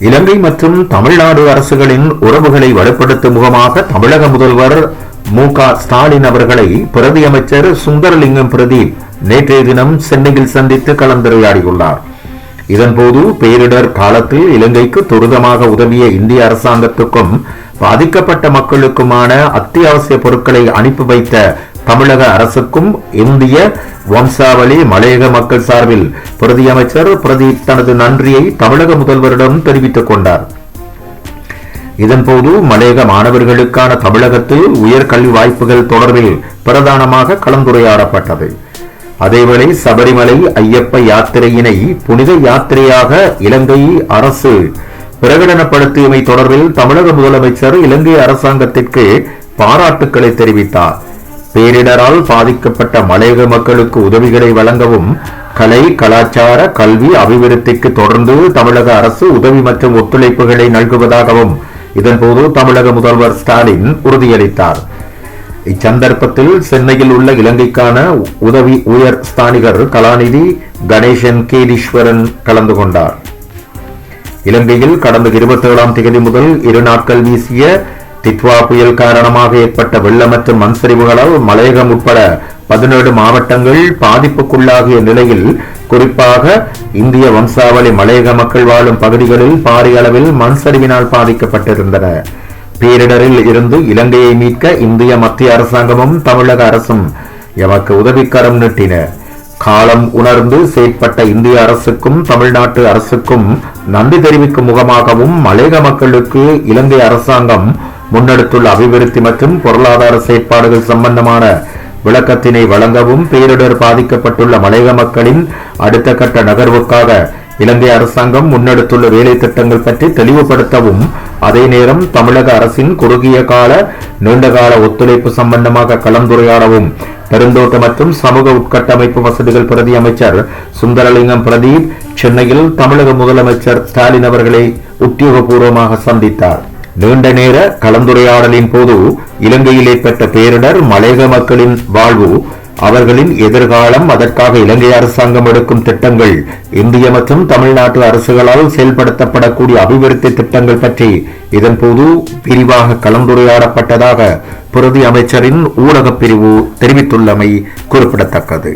இலங்கை மற்றும் தமிழ்நாடு அரசுகளின் உறவுகளை வலுப்படுத்தும் முகமாக தமிழக முதல்வர் மு க ஸ்டாலின் அவர்களை பிரதி அமைச்சர் சுந்தரலிங்கம் பிரதீப் நேற்றைய தினம் சென்னையில் சந்தித்து கலந்துரையாடியுள்ளார். இதன்போது பேரிடர் காலத்தில் இலங்கைக்கு துரிதமாக உதவிய இந்திய அரசாங்கத்துக்கும் பாதிக்கப்பட்ட மக்களுக்குமான அத்தியாவசிய பொருட்களை அனுப்பி வைத்த தமிழக அரசுக்கும் இந்திய வம்சாவளி மலையக மக்கள் சார்பில் பிரதி அமைச்சர் பிரதீப் தனது நன்றியை தமிழக முதல்வரிடம் தெரிவித்துக் கொண்டார். இதன்போது மலையக மாணவர்களுக்கான தமிழகத்தில் உயர்கல்வி வாய்ப்புகள் தொடர்பில் பிரதானமாக கலந்துரையாடப்பட்டது. அதேவேளை சபரிமலை ஐயப்ப யாத்திரையினை புனித யாத்திரையாக இலங்கை அரசு பிரகடனப்படுத்தியமை தொடர்பில் தமிழக முதலமைச்சர் இலங்கை அரசாங்கத்திற்கு பாராட்டுக்களை தெரிவித்தார். பேரிடரால் பாதிக்கப்பட்ட மலையக மக்களுக்கு உதவிகளை வழங்கவும் கலை கலாச்சார கல்வி அபிவிருத்திக்கு தொடர்ந்து தமிழக அரசு உதவி மற்றும் ஒத்துழைப்புகளை நல்குவதாகவும் இதன்போது தமிழக முதல்வர் ஸ்டாலின் உறுதியளித்தார். இச்சந்தர்ப்பத்தில் சென்னையில் உள்ள இலங்கைக்கான உதவி உயர் ஸ்தானிகர் கலாநிதி கணேசன் கேதீஸ்வரன் கலந்து கொண்டார். இலங்கையில் கடந்த இருபத்தி ஏழாம் தேதி முதல் இரு நாட்கள் வீசிய டிட்வா புயல் காரணமாக ஏற்பட்ட வெள்ளம் மற்றும் மண் சரிவுகளால் மலையகம் உட்பட பதினேழு மாவட்டங்கள் பாதிப்புக்குள்ளாகிய நிலையில் குறிப்பாக இந்திய வம்சாவளி மலையக மக்கள் வாழும் பகுதிகளில் பாரிய அளவில் மண் சரிவினால் பாதிக்கப்பட்டிருந்தன. பேரிடரில் இருந்து இலங்கையை மீட்க இந்திய மத்திய அரசாங்கமும் தமிழக அரசும் எமக்கு உதவிக்கரம் நீட்டின. காலம் உணர்ந்து செயற்பட்ட இந்திய அரசுக்கும் தமிழ்நாட்டு அரசுக்கும் நன்றி தெரிவிக்கும் முகமாகவும் மலையக மக்களுக்கு இலங்கை அரசாங்கம் முன்னெடுத்துள்ள அபிவிருத்தி மற்றும் பொருளாதார செயற்பாடுகள் சம்பந்தமான விளக்கத்தினை வழங்கவும் பேரிடர் பாதிக்கப்பட்டுள்ள மலையக மக்களின் அடுத்த கட்ட நகர்வுக்காக இலங்கை அரசாங்கம் முன்னெடுத்துள்ள வேலை திட்டங்கள் பற்றி தெளிவுபடுத்தவும் அதே நேரம் தமிழக அரசின் குறுகிய கால நீண்டகால ஒத்துழைப்பு சம்பந்தமாக கலந்துரையாடவும் பெருந்தோட்ட மற்றும் சமூக உட்கட்டமைப்பு வசதிகள் பிரதி அமைச்சர் சுந்தரலிங்கம் பிரதீப் சென்னையில் தமிழக முதலமைச்சர் ஸ்டாலின் அவர்களை உத்தியோகபூர்வமாக சந்தித்தார். நீண்ட நேர கலந்துரையாடலின் போது இலங்கையில் ஏற்பட்ட பேரிடர் மலையக மக்களின் வாழ்வு அவர்களின் எதிர்காலம் அதற்காக இலங்கை அரசாங்கம் எடுக்கும் திட்டங்கள் இந்திய மற்றும் தமிழ்நாட்டு அரசுகளால் செயல்படுத்தப்படக்கூடிய அபிவிருத்தி திட்டங்கள் பற்றி இதன்போது விரிவாக கலந்துரையாடப்பட்டதாக பிரதி அமைச்சரின் ஊடகப் பிரிவு தெரிவித்துள்ளமை குறிப்பிடத்தக்கது.